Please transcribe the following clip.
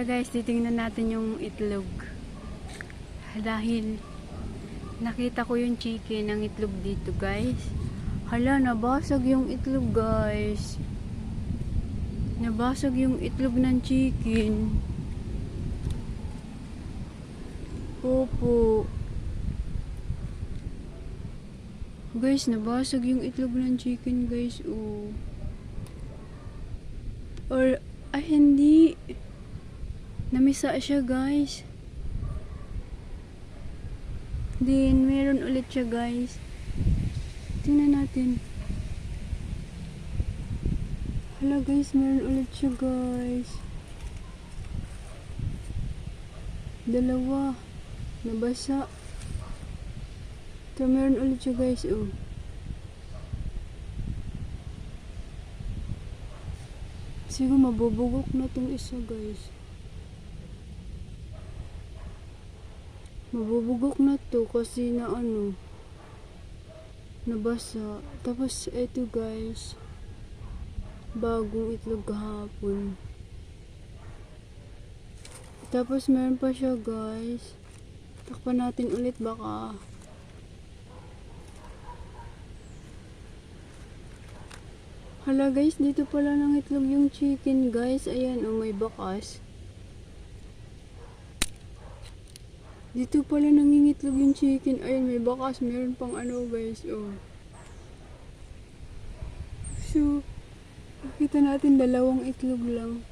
Tara guys, titingnan natin yung itlog. Dahil nakita ko yung chicken ng itlog dito guys. Hala, nabasag yung itlog guys. Nabasag yung itlog ng chicken. Opo. Guys, nabasag yung itlog ng chicken guys. Oh. Or, ay hindi. Namisa siya guys. Then, meron ulit siya guys. Tingnan natin. Hala guys, meron ulit siya guys. Dalawa. Nabasa. Ito, meron ulit siya guys. Oh. Siguro mabubugok na tong isa guys. Mabubugok na to kasi na ano nabasa. Tapos eto guys bagong itlog kahapon. Tapos meron pa siya guys. Takpan natin ulit baka Hala guys, dito pala ng itlog yung chicken guys. Ayan, oh may bakas. Dito pala nangingitlog yung chicken. Ayun, may bakas. Meron pang ano guys, oh. So, nakita natin dalawang itlog lang.